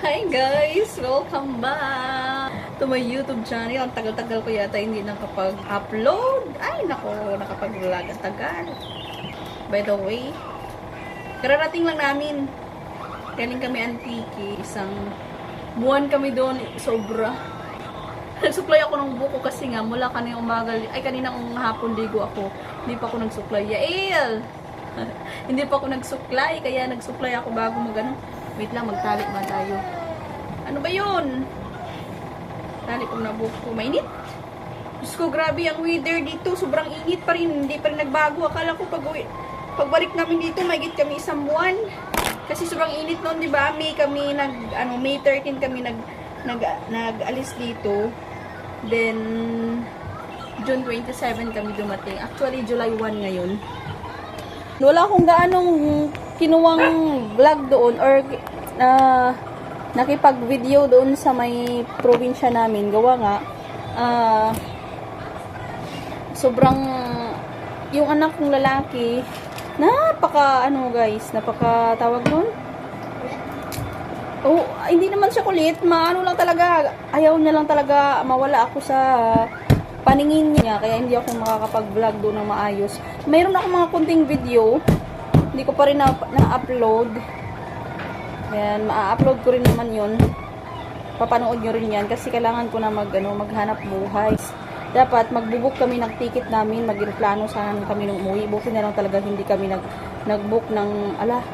Hi guys! Welcome back to my YouTube channel. Ang tagal-tagal ko yata hindi nakapag-upload. Ay, nako, nakapag-vlog. Ang tagal. By the way, kararating lang namin. Galing kami Antique. Isang buwan kami doon. Sobra. Nagsuklay ako ng buko kasi nga mula kanina umaga, ay kaninang hapon ligo ako. Hindi pa ako nagsuklay. Yael! hindi pa ako nagsuklay, kaya nagsuklay ako bago mag ano. Wait lang, magtalik na tayo. Ano ba yun? Talik ko na buko. Mainit? Diyos ko, grabe ang weather dito. Sobrang init pa rin. Hindi pa rin nagbago. Akala ko pag pagbalik namin dito, magit kami isang buwan. Kasi sobrang init noon, di ba? May kami nag, ano, May 13 kami nag, nag, nag-alis dito. Then, June 27 kami dumating. Actually, July 1 ngayon. Wala akong gaanong kinuwang vlog doon or uh, nakipag-video doon sa may probinsya namin. Gawa nga, ah, sobrang yung anak kong lalaki, napaka ano guys, napaka tawag doon. Oh, hindi naman siya kulit, maano lang talaga, ayaw niya lang talaga mawala ako sa paningin niya, kaya hindi ako makakapag-vlog doon ng maayos. Mayroon ako mga kunting video, hindi ko pa rin na- na-upload. Yan, ma-upload ko rin naman yun. Papanood nyo rin yan kasi kailangan ko na mag, ano, maghanap buhay. Dapat magbubuk kami ng ticket namin, mag-plano sana kami nung umuwi. Bukin na lang talaga hindi kami nag, nag-book ng, ala,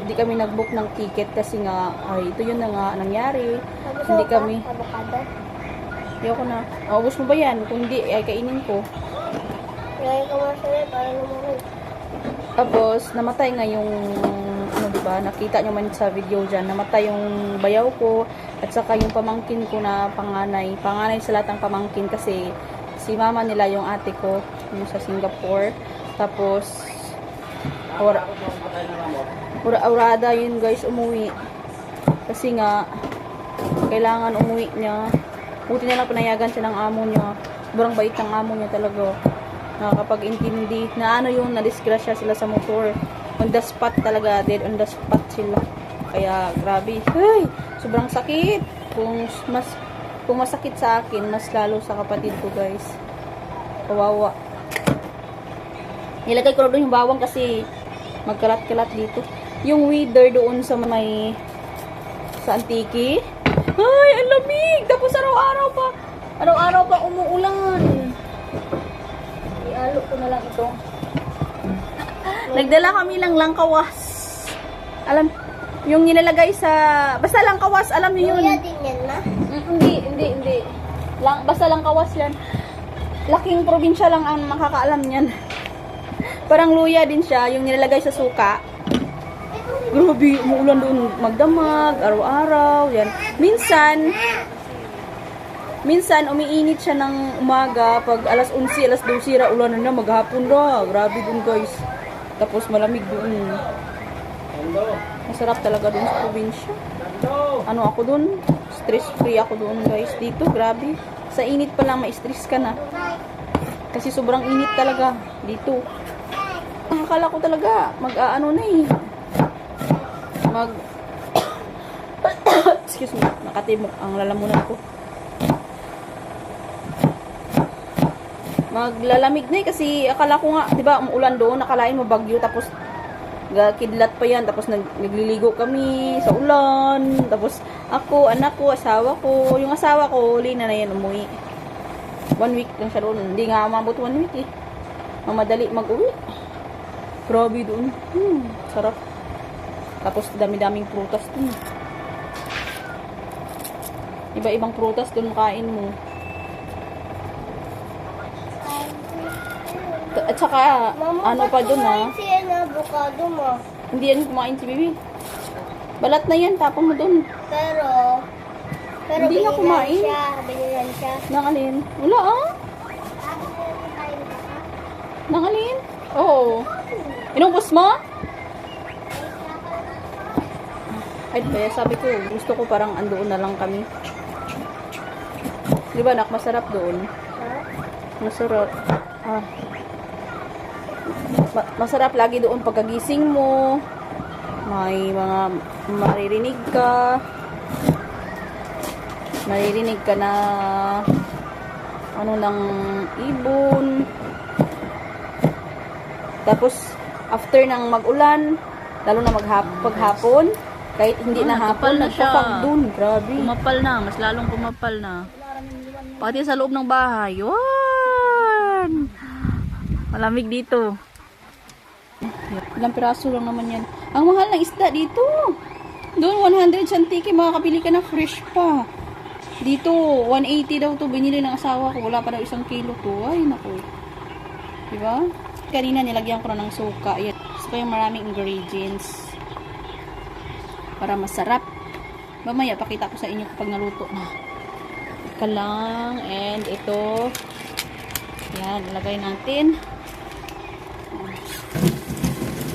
hindi kami nag-book ng ticket kasi nga, ay, ito yun na nga nangyari. Hindi kami. Ayoko na. Maubos mo ba yan? Kung hindi, ay kainin ko. Ko mga sabi para lumamig. Tapos, namatay nga yung, ano diba, nakita nyo man sa video dyan, namatay yung bayaw ko, at saka yung pamangkin ko na panganay. Panganay sa lahat ng pamangkin kasi si mama nila yung ate ko, yung sa Singapore. Tapos, ora, ora, orada yun guys, umuwi. Kasi nga, kailangan umuwi niya. Buti na lang pinayagan siya ng amo niya. Sobrang bait ng amo niya talaga nakakapag-intindi na ano yung nadisgrasya sila sa motor. On the spot talaga, dead on the spot sila. Kaya grabe. Ay, sobrang sakit. Kung mas kung masakit sa akin, mas lalo sa kapatid ko, guys. Kawawa. Nilagay ko doon yung bawang kasi magkalat-kalat dito. Yung weather doon sa may sa Antiki. Ay, ang lamig! Tapos araw-araw pa, araw-araw pa umuulan. Ialo ko na lang ito. Nagdala kami lang langkawas. Alam, yung nilalagay sa, basta langkawas, alam niyo Luya yun. din yan na. Mm, hindi, hindi, hindi. Lang, basta langkawas yan. Laking probinsya lang ang makakaalam niyan. Parang luya din siya, yung nilalagay sa suka. Grabe, umuulan doon magdamag, araw-araw, yan. Minsan, minsan umiinit siya ng umaga, pag alas 11, alas 12, ra, ulan na na, maghapon ra. Grabe doon guys. Tapos malamig doon. Masarap talaga doon sa probinsya. Ano ako doon? Stress free ako doon guys. Dito, grabe. Sa init pa lang, ma-stress ka na. Kasi sobrang init talaga dito. Akala ko talaga, mag-aano na eh. Mag... Excuse me, nakatimok ang lalamunan ko. Maglalamig na eh kasi akala ko nga, 'di ba, umuulan doon, nakalain mo bagyo tapos kidlat pa yan tapos nag, nagliligo kami sa ulan tapos ako, anak ko, asawa ko yung asawa ko, huli na na yan umuwi. One week lang siya doon hindi nga umabot one week eh. Mamadali mag-uwi. Grabe doon. Hmm, sarap. Tapos dami-daming prutas dun iba-ibang prutas doon makain mo at saka Mama, ano pa doon ah Kasi yan na avocado mo. Hindi yan kumain si Bibi. Balat na yan, tapon mo dun. Pero, pero Hindi na kumain. siya. Binilan siya. Nang alin? Wala ah. Nang alin? Oo. Inubos mo? Ay, kaya sabi ko, gusto ko parang andoon na lang kami. Di ba, nak, masarap doon. Ha? Masarap. Ah. Ma- masarap lagi doon pagkagising mo. May mga maririnig ka. Maririnig ka na ano ng ibon. Tapos, after ng mag-ulan, lalo na maghap paghapon, kahit hindi Ah, na hapon, na siya. nagpapagdun. Grabe. Kumapal na, mas lalong kumapal na. Pati sa loob ng bahay. Yan! Malamig dito. Ilang piraso lang naman yan. Ang mahal ng isda dito. Doon, 100 santiki. Makakapili ka na fresh pa. Dito, 180 daw to Binili ng asawa ko. Wala pa daw isang kilo to. Ay, naku. Diba? Kanina nilagyan ko na ng suka. Yan. Gusto ko yung maraming ingredients. Para masarap. Mamaya, pakita ko sa inyo kapag naluto na ka lang. And ito, yan, ilagay natin.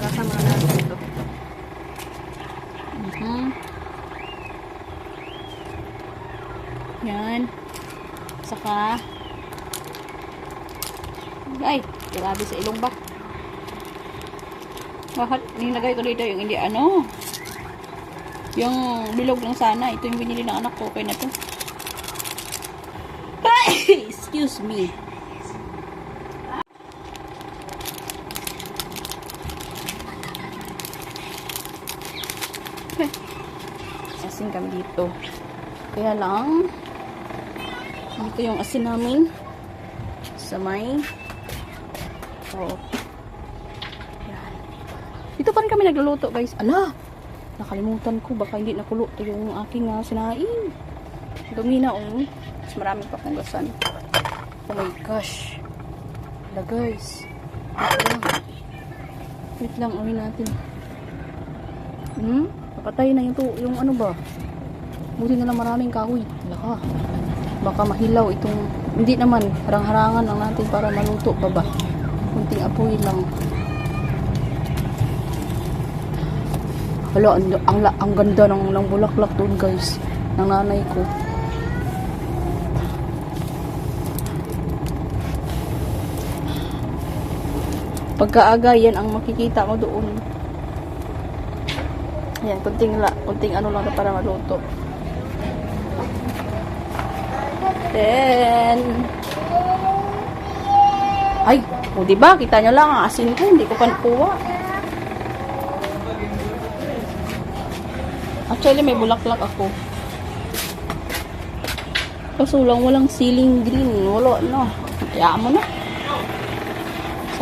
Lasa muna natin ito. Mhm. Yan. Saka, ay, grabe sa ilong ba? Bakit nilagay ko dito yung hindi ano? Yung bilog lang sana. Ito yung binili ng anak ko. Okay na to. Excuse me. Asin kami dito. Kaya lang, dito yung asin namin sa may oh. Yan. Dito pa rin kami nagluluto guys. Ala! Nakalimutan ko. Baka hindi nakulo to yung aking uh, sinain. Dumi na oh. Mas marami pa kong gasan. Oh my gosh. Hala guys. Wait lang. Wait lang, uwi natin. Hmm? Papatay na yung, to, yung ano ba? Buti na lang maraming kahoy. Hala ka. Baka mahilaw itong... Hindi naman. Harang-harangan lang natin para maluto pa ba? Kunting apoy lang. Hala, ang, ang, ang ganda ng, ng bulaklak doon guys. Ng nanay ko. Pagkaaga, yan ang makikita mo doon. Ayan, kunting, la, kunting ano lang para maluto. Then, ay, o diba, kita nyo lang, ang asin ko, hindi ko pa nakuha. Actually, may bulaklak ako. Kaso lang, walang ceiling green. Wala, no. Kaya mo na.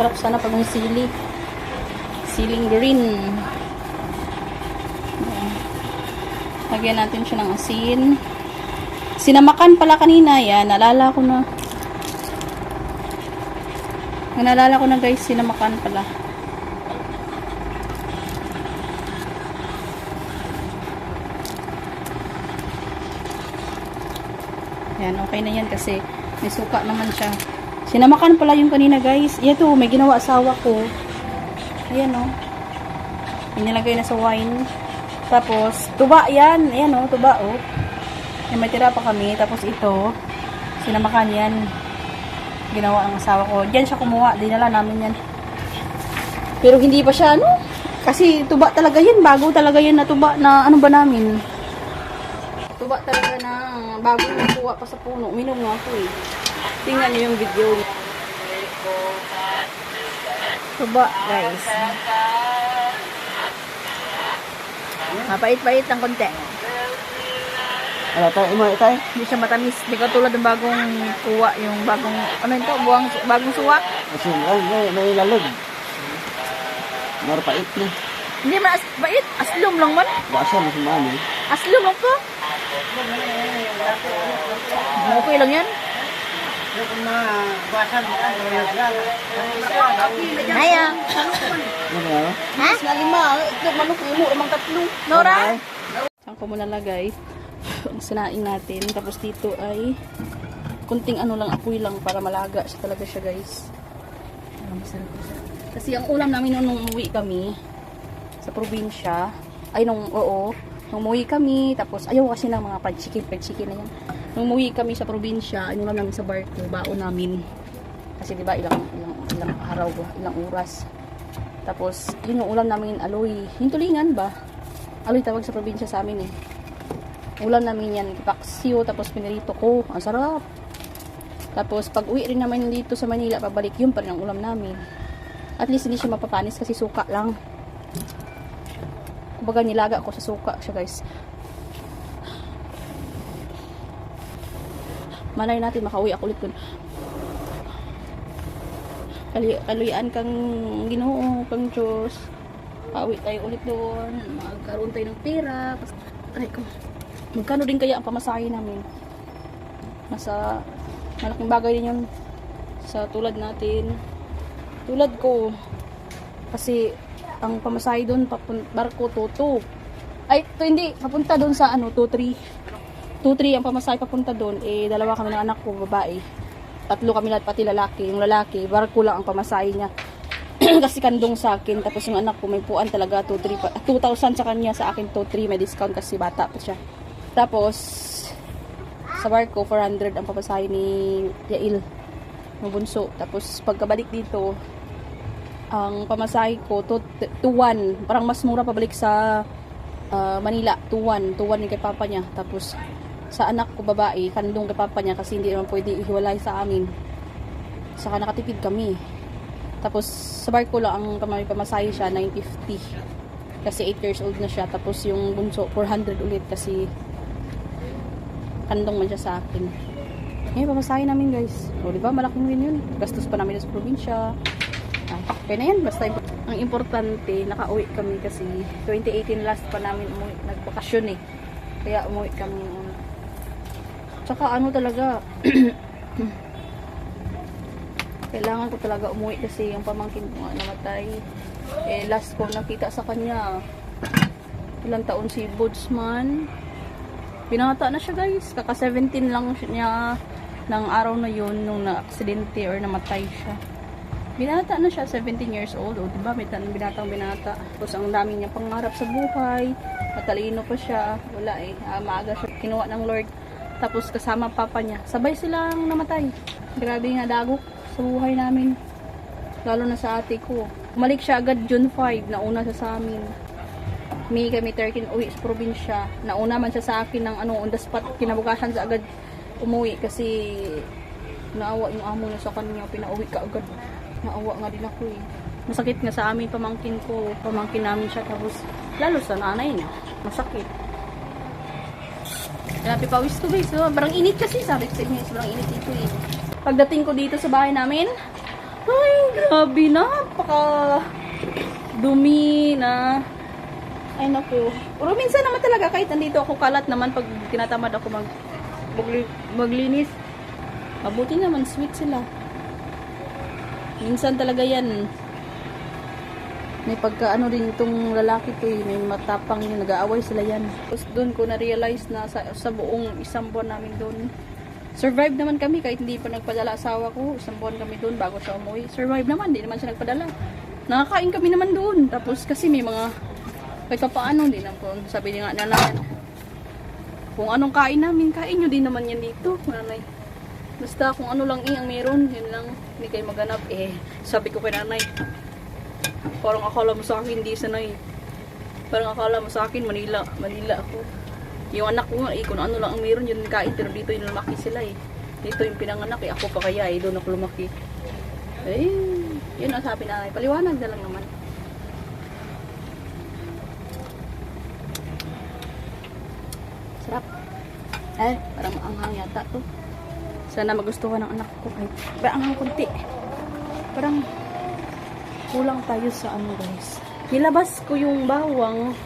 Sarap sana pag may sili. Ceiling green. Lagyan natin siya ng asin. Sinamakan pala kanina. Yan, nalala ko na. Nalala ko na guys, sinamakan pala. Yan, okay na yan kasi may suka naman siya. Sinamakan pala yung kanina guys. Ito, may ginawa asawa ko. Ayan o. Oh. Inilagay na sa wine. Tapos, tuba yan. Ayan o, oh, tuba o. Oh. Yan, may tira pa kami. Tapos ito, sinamakan yan. Ginawa ng asawa ko. Diyan siya kumuha. Dinala namin yan. Pero hindi pa siya, ano? Kasi tuba talaga yan. Bago talaga yan na tuba na ano ba namin. Tuba talaga na bago nakuha pa sa puno. Minom nga ako eh. Tingnan niyo yung video. Tuba, guys. Mapait-pait ng konti. Wala tayo, imo tayo. Hindi siya matamis. Hindi ka tulad ng bagong kuwa. Yung bagong, ano ito? Buwang, bagong suwak. Kasi ay, may, may lalog. Marpait ni. Hindi man as, bait. Aslum lang man. Basa mo sumani. Aslum lang ko. Okay lang yan. Naya. Ano ba? Ha? Lima. Ito manok mo. Amang tatlo. Nora? Saan ko muna lagay? Ang sinain natin. Tapos dito ay kunting ano lang, apoy lang para malaga siya talaga siya guys. Ang. Kasi ang ulam namin nung umuwi kami sa probinsya, ay nung, oo, nung umuwi kami, tapos ayaw kasi ng mga fried chicken na yan. Nung umuwi kami sa probinsya, ano lang namin sa barko, baon namin. Kasi di ba ilang, ilang, ilang araw, ilang oras. Tapos, yun yung ulam namin, aloy. Yung tulingan ba? Aloy tawag sa probinsya sa amin eh. Ulam namin yan, paksiw, tapos pinirito ko. Ang sarap. Tapos, pag uwi rin naman dito sa Manila, pabalik yun pa rin ang ulam namin. At least, hindi siya mapapanis kasi suka lang. Kumbaga, nilaga ko sa suka siya, guys. Malay natin, makauwi ako ulit dun. Kali kaluyan kang ginoo, kang Diyos. Pauwi tayo ulit doon. Magkaroon tayo ng pera. Kasi, aray ko. Magkano din kaya ang pamasahe namin? Nasa malaking bagay din yun sa tulad natin. Tulad ko. Kasi ang pamasahe doon barko to Ay, to hindi. Papunta doon sa ano, 2-3. 2-3 ang pamasahe papunta doon. Eh, dalawa kami ng anak ko, babae. Tatlo kami lahat, pati lalaki. Yung lalaki, barko lang ang pamasahe niya. kasi kandong sa akin. Tapos yung anak ko, may puan talaga, 2-3 pa- 2,000 sa kanya, sa akin 2-3, may discount kasi bata pa siya. Tapos, sa barko, 400 ang papasahe ni Yail, ng bunso. Tapos, pagkabalik dito, ang pamasahe ko, 2-1. Parang mas mura pabalik sa ah, Manila, 2-1. 2-1 yung kay papa niya. Tapos, sa anak ko babae, kandong kay papa niya kasi hindi naman pwede ihiwalay sa amin. Saka nakatipid kami. Tapos, sa barko lang ang pamasahe siya, 950. Kasi 8 years old na siya. Tapos, yung bunso, 400 ulit kasi kandong man siya sa akin. Ngayon, pamasahe namin guys. O, di ba? Malaking win yun. Gastos pa namin sa probinsya. Ay, okay na yan. Basta ang importante, nakauwi kami kasi 2018 last pa namin umuwi. Nagbakasyon eh. Kaya umuwi kami noon. Tsaka ano talaga, kailangan ko talaga umuwi kasi yung pamangkin ko nga namatay. Eh, last ko nakita sa kanya, ilang taon si Budsman. Binata na siya guys. Kaka 17 lang niya ng araw na yun nung na-aksidente or namatay siya. Binata na siya, 17 years old. O, diba? May tanong binatang binata. Tapos, ang dami niya pangarap sa buhay. Matalino pa siya. Wala eh. Ah, maaga siya kinuha ng Lord. Tapos, kasama papa niya. Sabay silang namatay. Grabe nga dagok sa buhay namin. Lalo na sa ate ko. Umalik siya agad June 5. Nauna siya sa amin. May kami 13 uwi sa probinsya. Nauna man siya sa akin ng ano, on the spot. Kinabukasan sa agad umuwi kasi naawa yung amo niya sa kanya. Pinauwi ka agad. Naawa nga din ako eh. Masakit nga sa amin pamangkin ko. Pamangkin namin siya. Tapos lalo sa nanay niya. Masakit. Grabe pawis ko guys. Oh. Parang init kasi. Sabi ko sa inyo, sobrang init dito eh. Pagdating ko dito sa bahay namin, ay, grabe na. Paka dumi na. Ay, naku. Pero minsan naman talaga, kahit nandito ako kalat naman, pag tinatamad ako mag, magli- maglinis, mabuti naman, sweet sila. Minsan talaga yan. May pagka ano din itong lalaki ko eh, may matapang yun, nag-aaway sila yan. Tapos doon ko na-realize na sa, sa buong isang buwan namin doon, survive naman kami kahit hindi pa nagpadala asawa ko. Isang buwan kami doon bago siya umuwi. Survive naman, hindi naman siya nagpadala. Nakakain kami naman doon. Tapos kasi may mga kahit pa paano din ang sabi niya nga nanay kung anong kain namin kain nyo din naman yan dito nanay. Basta kung ano lang eh ang meron yun lang hindi kayo maganap. Eh sabi ko kay nanay parang akala mo sa akin hindi sanay. Parang akala mo sa akin Manila Manila ako. Yung anak ko nga eh kung ano lang ang meron yun kain pero dito yung lumaki sila eh. Dito yung pinanganak eh ako pa kaya eh doon ako lumaki. Eh yun ang sabi nanay. Paliwanag na lang naman Sarap. Ay, parang yata to. Sana magustuhan ng anak ko. Ay, parang anghang kunti. Parang kulang tayo sa ano guys. Nilabas ko yung bawang.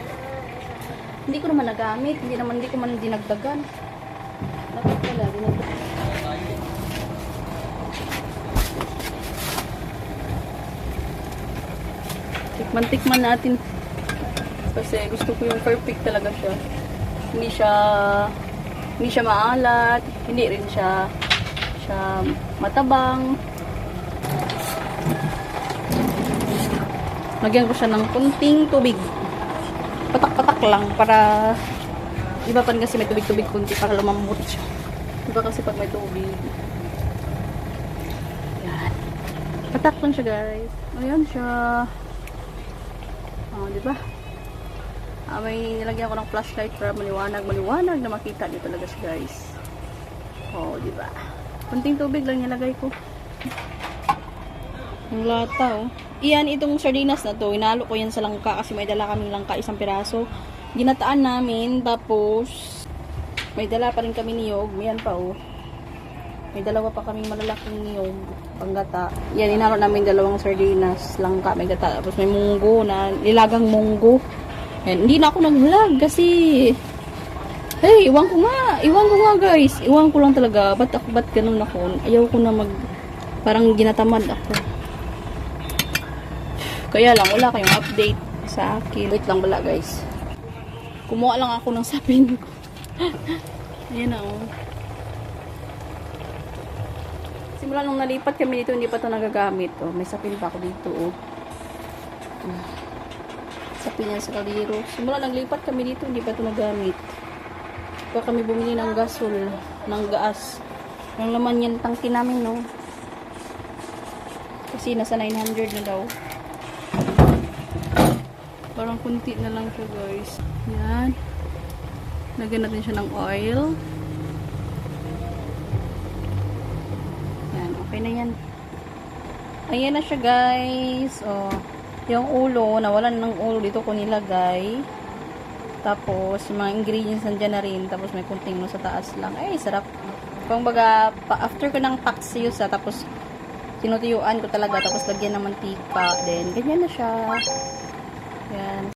Hindi ko naman nagamit. Hindi naman, hindi ko man dinagdagan. Dapat pala, dinagdagan. Tikman-tikman natin. Kasi gusto ko yung perfect talaga siya hindi siya hindi siya maalat, hindi rin siya siya matabang. Lagyan ko siya ng kunting tubig. Patak-patak lang para iba pa kasi may tubig-tubig kunti para lumambot siya. Iba kasi pag may tubig. Yan. Patak lang siya guys. Ayan siya. Oh, di ba? Ah, may nilagyan ko ng flashlight para maliwanag, maliwanag na makita niyo talaga siya guys. Oh, di ba? Kunting tubig lang nilagay ko. Ang lata, oh. Iyan, itong sardinas na to, inalo ko yan sa langka kasi may dala kaming langka, isang piraso. Ginataan namin, tapos may dala pa rin kami niyog. Yan pa, oh. May dalawa pa kaming malalaking niyog, panggata. Yan, inalo namin dalawang sardinas, langka, may gata. Tapos may munggo na, nilagang munggo. Yan, hindi na ako nag-vlog kasi Hey, iwan ko nga. Iwan ko nga, guys. Iwan ko lang talaga. Ba't ako, ba't ganun ako? Ayaw ko na mag, parang ginatamad ako. Kaya lang, wala kayong update sa akin. Wait lang bala, guys. Kumuha lang ako ng sapin ko. Ayan na, oh. Simula nung nalipat kami dito, hindi pa ito nagagamit. Oh. May sapin pa ako dito, oh. Ah. Sapin yan sa kaliro. Simula nang lipat kami dito, hindi pa ito nagamit. Pa kami bumili ng gasol, ng gas. Ang laman yan tangki namin, no? Kasi nasa 900 na daw. Parang kunti na lang siya, guys. Yan. Lagyan natin siya ng oil. Yan, okay na yan. Ayan na siya, guys. Oh, yung ulo, nawalan ng ulo dito ko nilagay. Tapos, yung mga ingredients nandyan na rin. Tapos, may kunting no sa taas lang. Ay, sarap. Kung baga, pa, after ko ng paksius, ah, tapos, tinutuyuan ko talaga. Tapos, lagyan ng mantika. Then, ganyan na siya. Yan.